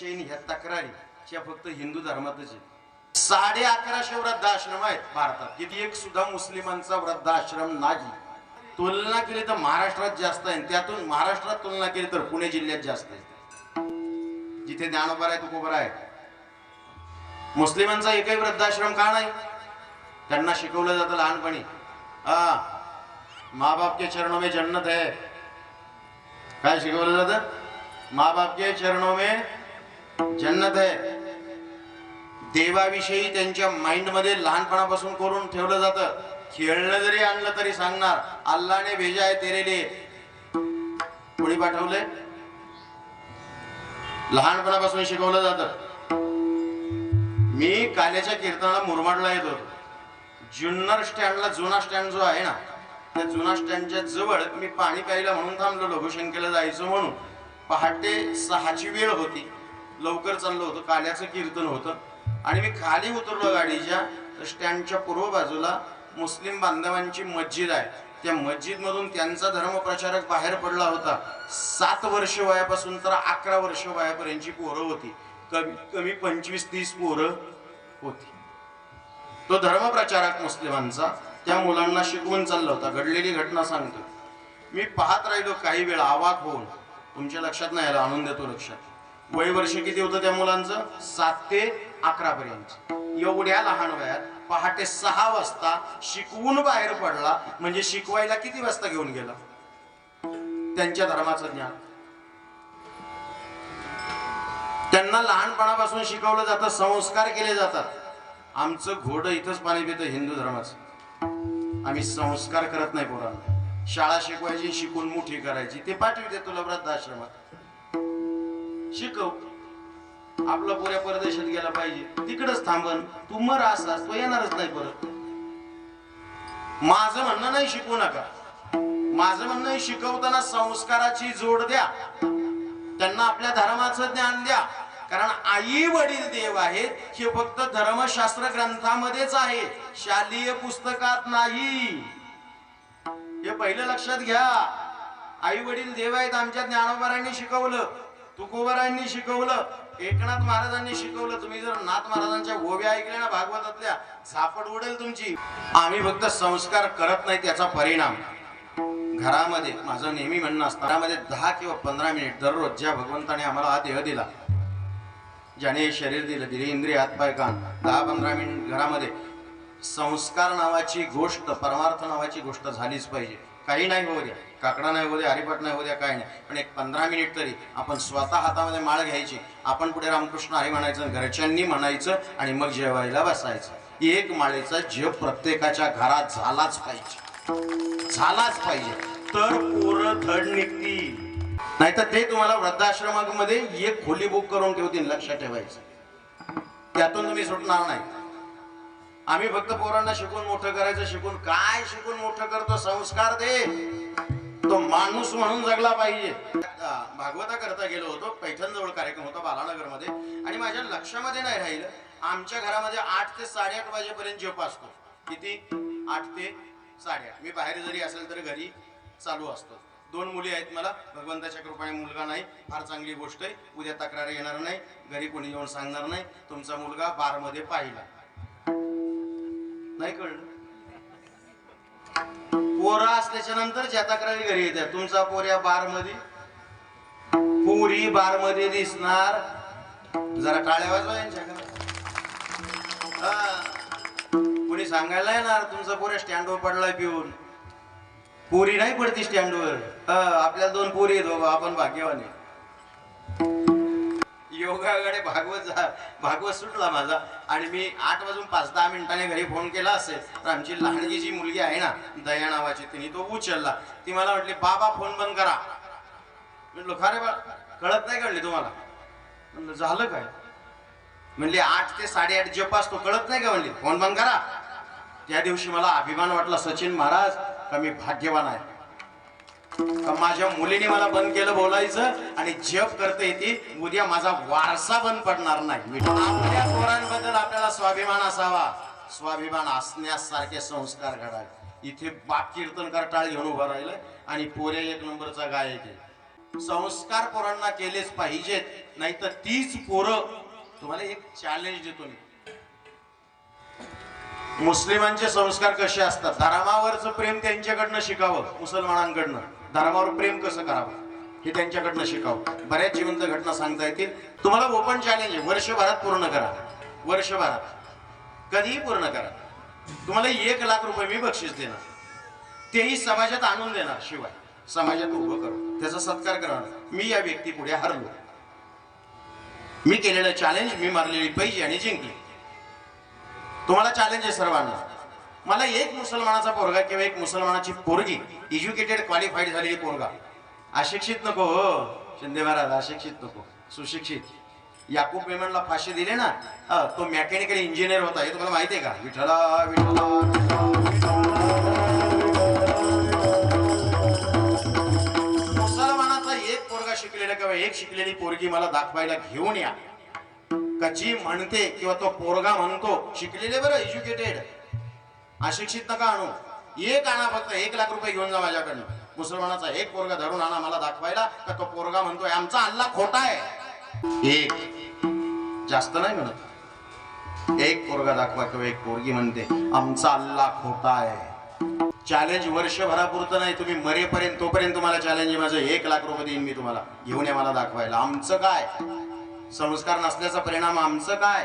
विषयी आणि ह्या तक्रारी ह्या फक्त हिंदू धर्मातच आहेत. साडे अकराशे वृद्धाश्रम आहेत भारतात. किती एक सुद्धा मुस्लिमांचा वृद्धाश्रम नाही. तुलना केली तर महाराष्ट्रात जास्त आहे. त्यातून महाराष्ट्रात तुलना केली तर पुणे जिल्ह्यात जास्त आहे. जिथे ज्ञानोबर आहे तुकोबरा आहे. मुस्लिमांचा एकही वृद्धाश्रम का नाही? त्यांना शिकवलं जातं लहानपणी. हा माँ बाप के चरणों में जन्नत है. काय शिकवलं जातं? माँ बाप के चरणों में जन्नत आहे देवाविषयी त्यांच्या माइंडमध्ये लहानपणापासून करून ठेवलं जातं. खेळलं जरी आणलं तरी सांगणार अल्लाने भेजा आहे तेरेले. कोणी पाठवलंय? लहानपणापासून शिकवलं जातं. मी काल्याच्या कीर्तनाला मुरमाडला येत. होतो जुन्नर स्टँडला जुना स्टँड जो आहे ना त्या जुना स्टँडच्या जवळ मी पाणी प्यायला म्हणून थांबलो लघुशंकेला जायचं म्हणून. पहाटे सहाची वेळ होती. लवकर चाललो होतो काल्याचं कीर्तन होतं. आणि मी खाली उतरलो गाडीच्या तर स्टँडच्या पूर्व बाजूला मुस्लिम बांधवांची मस्जिद आहे. त्या मस्जिदमधून त्यांचा धर्मप्रचारक बाहेर पडला होता. सात वर्ष वयापासून तर अकरा वर्ष वयापर्यंतची पोरं होती. कमी कमी पंचवीस तीस पोरं होती. तो धर्मप्रचारक मुस्लिमांचा त्या मुलांना शिकवून चालला होता. घडलेली घटना सांगतो. मी पाहत राहिलो काही वेळ आवाक होऊन. तुमच्या लक्षात नाही आलं आणून देतो लक्षात. वय वर्ष किती होतं त्या मुलांचं? सात ते अकरा पर्यंत. एवढ्या लहान वयात पहाटे सहा वाजता शिकवून बाहेर पडला. म्हणजे शिकवायला किती वाजता घेऊन गेला? त्यांच्या धर्माचं ज्ञान. त्यांना लहानपणापासून शिकवलं जातं संस्कार केले जातात. आमचं घोडं इथंच पाणी पितं हिंदू धर्माचं. आम्ही संस्कार करत नाही पोरांना. शाळा शिकवायची शिकून मोठी करायची. ते पाठवते तुला वृद्धाश्रमात. शिकव. आपला पुऱ्या परदेशात गेला पाहिजे. तिकडच थांबन. तू मर असास तो येणारच नाही परत. माझं म्हणणं नाही शिकवू नका. माझं म्हणणं शिकवताना संस्काराची जोड द्या. त्यांना आपल्या धर्माचं ज्ञान द्या. कारण आई वडील देव आहेत हे फक्त धर्मशास्त्र ग्रंथामध्येच आहे. शालेय पुस्तकात नाही. हे पहिलं लक्षात घ्या. आई वडील देव आहेत आमच्या ज्ञानोबारांनी शिकवलं. तुकोबरांनी शिकवलं एकनाथ महाराजांनी शिकवलं. तुम्ही जर नाथ महाराजांच्या ओव्या ऐकल्या ना भागवतातल्या झापड उडेल तुमची. आम्ही फक्त संस्कार करत नाही त्याचा परिणाम. घरामध्ये माझं नेहमी म्हणणं असतं घरामध्ये दहा किंवा पंधरा मिनिट दररोज ज्या भगवंताने आम्हाला हा देह दिला ज्याने हे शरीर दिलं दिले इंद्रिय हातपाय कान दहा पंधरा मिनिट घरामध्ये संस्कार नावाची गोष्ट परमार्थ नावाची गोष्ट झालीच पाहिजे. काही नाही होऊ द्या. काकडा नाही होऊ द्या हरिपाठ नाही होऊ द्या काही नाही. पण एक पंधरा मिनिट तरी आपण स्वतः हातामध्ये माळ घ्यायची. आपण पुढे रामकृष्ण हरी म्हणायचं घरच्यांनी म्हणायचं आणि मग जेवायला बसायचं. एक माळेचा जप प्रत्येकाच्या घरात झालाच पाहिजे. झालाच पाहिजे. तर पोरं धड निघतील. नाहीतर ते तुम्हाला वृद्धाश्रमामध्ये एक खोली बुक करून ठेवतील लक्षात ठेवायचं. त्यातून तुम्ही सुटणार नाही. आम्ही फक्त पोरांना शिकून मोठं करायचं शिकून काय शिकून मोठं करतो संस्कार दे. तो माणूस म्हणून जगला पाहिजे. भागवता करता गेलो होतो पैठण जवळ कार्यक्रम होता बालानगरमध्ये आणि माझ्या लक्षामध्ये नाही राहिलं. आमच्या घरामध्ये आठ ते साडेआठ वाजेपर्यंत जप असतो. किती? आठ ते साडेआठ. मी बाहेर जरी असेल तर घरी चालू असतो. दोन मुली आहेत मला. भगवंताच्या कृपाने मुलगा नाही. फार चांगली गोष्ट आहे. उद्या तक्रार येणार नाही. घरी कोणी येऊन सांगणार नाही. तुमचा मुलगा बारमध्ये पाहिला. नाही कळलं. पोरा असल्याच्या नंतर ज्या तक्रारी घरी येत्या. तुमचा पोऱ्या बारमध्ये पुरी बारमध्ये दिसणार. जरा टाळ्या वाजवा यांच्याकडे. कोणी सांगायला येणार तुमचा पोऱ्या स्टँडवर पडलाय पिऊन. पुरी नाही पडती स्टँडवर. आपल्या आपल्याला दोन पोरी आहेत बाबा आपण भाग्यवाने योगाकडे भागवत जा भागवत सुटला माझा. आणि मी आठ वाजून पाच दहा मिनिटांनी घरी फोन केला असेल तर आमची लहानगी जी मुलगी आहे ना दया नावाची तिने तो उचलला. ती मला म्हटली बाबा फोन बंद करा. म्हटलं खरे बा कळत नाही कळले तुम्हाला. म्हणलं झालं काय? म्हणले आठ ते साडेआठ जप असतो कळत नाही का? म्हणली फोन बंद करा. त्या दिवशी मला अभिमान वाटला सचिन महाराज का मी भाग्यवान आहे? का माझ्या मुलीने मला बंद केलं बोलायचं आणि जप करते ती उद्या माझा वारसा बंद पडणार नाही. आपल्या पोरांबद्दल आपल्याला स्वाभिमान असावा. स्वाभिमान असण्यासारखे संस्कार घडावे. इथे बाप कीर्तनकार टाळ घेऊन उभा राहिलं आणि पोऱ्या एक नंबरचा गायक आहे. संस्कार पोरांना केलेच पाहिजेत नाही तर तीच पोरं तुम्हाला एक चॅलेंज देतो मी. मुस्लिमांचे संस्कार कसे असतात? धर्मावरचं प्रेम त्यांच्याकडनं शिकावं मुसलमानांकडनं. धर्मावर प्रेम कसं करावं? हे त्यांच्याकडनं शिकावं. बऱ्याच जिवंत घटना सांगता येतील. तुम्हाला ओपन चॅलेंज आहे. वर्षभरात पूर्ण करा. वर्षभरात. कधीही पूर्ण करा. तुम्हाला एक लाख रुपये मी बक्षीस देणार. तेही समाजात आणून देणार शिवाय. समाजात उभं करू. त्याचा सत्कार करणार मी या व्यक्ती पुढे हरलो. मी केलेलं चॅलेंज मी मारलेली पैसे आणि जिंकली. तुम्हाला चॅलेंज आहे सर्वांना. मला एक मुसलमानाचा पोरगा किंवा एक मुसलमानाची पोरगी एज्युकेटेड क्वालिफाईड झालेली पोरगा. अशिक्षित नको हो. शिंदे महाराज अशिक्षित नको. सुशिक्षित. याकूब मेमनला फाशी दिले ना तो मेकॅनिकल इंजिनियर होता. हे तुम्हाला माहिती आहे का? विठला विठला मुसलमानाचा एक पोरगा शिकलेला किंवा एक शिकलेली पोरगी मला दाखवायला घेऊन या. का जी म्हणते किंवा तो पोरगा म्हणतो शिकलेले बरं एज्युकेटेड अशिक्षित नका आणू. एक आणा फक्त एक लाख रुपये घेऊन जा माझ्याकडनं. मुसलमानाचा एक पोरगा धरून आणा मला दाखवायला का तो पोरगा म्हणतोय आमचा अल्ला खोटा आहे. एक. जास्त नाही म्हणत. एक पोरगा दाखवा किंवा एक पोरगी म्हणते आमचा अल्ला खोटा आहे. चॅलेंज वर्षभरापुरतं नाही तुम्ही मरेपर्यंत तोपर्यंत तुम्हाला चॅलेंज आहे. माझं एक लाख रुपये देईन मी तुम्हाला. घेऊन या मला दाखवायला. आमचं काय? संस्कार नसल्याचा परिणाम आमचं काय?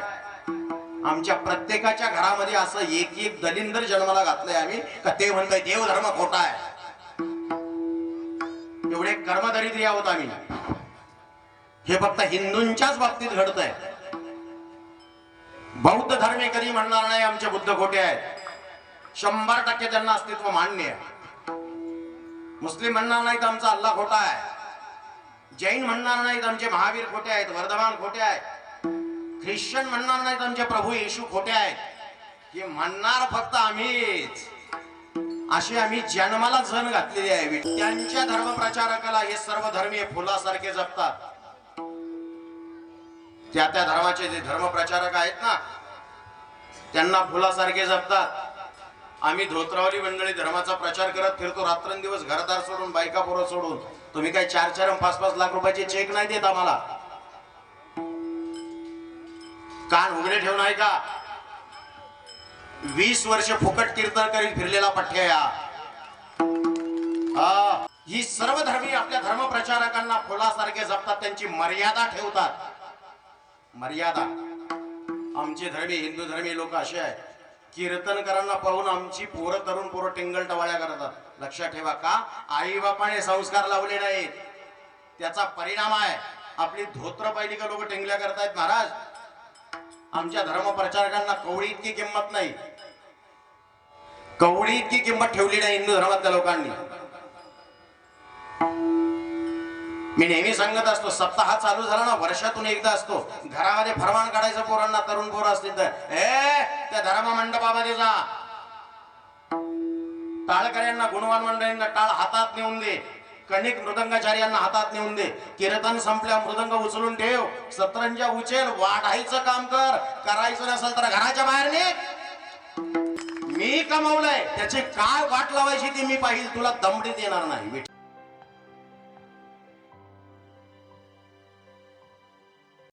आमच्या प्रत्येकाच्या घरामध्ये असं एक एक दलिंदर जन्माला घातलंय आम्ही का ते म्हणतोय देव धर्म खोटा आहे. एवढे कर्मदरिद्री आहोत आम्ही. हे फक्त हिंदूंच्याच बाबतीत घडत आहे बौद्ध धर्मे कधी म्हणणार नाही आमचे बुद्ध खोटे आहेत. शंभर टक्के त्यांना अस्तित्व मान्य आहे. मुस्लिम म्हणणार नाही तर आमचा अल्ला खोटा आहे. जैन म्हणणार नाहीत आमचे महावीर खोटे आहेत वर्धमान खोटे आहेत. ख्रिश्चन म्हणणार नाहीत आमचे प्रभू येशू खोटे आहेत. हे म्हणणार फक्त आम्हीच. अशी आम्ही जन्माला जण घातलेली आहे. त्यांच्या धर्म प्रचारकाला हे सर्व धर्मीय फुलासारखे जपतात. त्या त्या धर्माचे जे धर्म प्रचारक आहेत ना त्यांना फुलासारखे जपतात. आम्ही धोत्रावली मंडळी धर्माचा प्रचार करत फिरतो रात्रंदिवस घरदार सोडून बायका पोरं सोडून. तुम्ही काय चार चार पाच पाच लाख रुपयाचे चेक नाही देत आम्हाला? कान उघडे ठेवून आहे का वीस वर्ष फुकट कीर्तन करीत फिरलेला पठ्या या. हा, ही सर्व धर्मी आपल्या धर्मप्रचारकांना फुलासारखे जपतात त्यांची मर्यादा ठेवतात. मर्यादा. आमचे धर्मी हिंदू धर्मी लोक असे आहेत. कीर्तनकारांना पाहून आमची पोरं तरुण पोरं टिंगल टवाळ्या करतात. लक्षात ठेवा का? आई बापाने संस्कार लावले नाहीत. त्याचा परिणाम आहे. आपली धोत्र पाहिली का लोक टिंगल्या करतायत महाराज. आमच्या धर्म प्रचारकांना इतकी किंमत नाही. कवळी इतकी किंमत ठेवली नाही हिंदू धर्मातल्या लोकांनी. मी नेहमी सांगत असतो सप्ताह चालू झाला ना वर्षातून एकदा असतो. घरामध्ये फरमान काढायचं पोरांना तरुण पोर असतील तर. ए त्या धर्म मंडपामध्ये जा. टाळकऱ्यांना गुणवान मंडळींना टाळ हातात नेऊन दे. कणिक मृदंगाचार्यांना हातात नेऊन दे. कीर्तन संपल्या मृदंग उचलून ठेव. सतरंजा उचल वाढायचं काम कर. करायचं नसेल तर घराच्या बाहेर ने मी कमवलंय. त्याची काय वाट लावायची ती मी पाहिजे तुला दमडीत येणार नाही.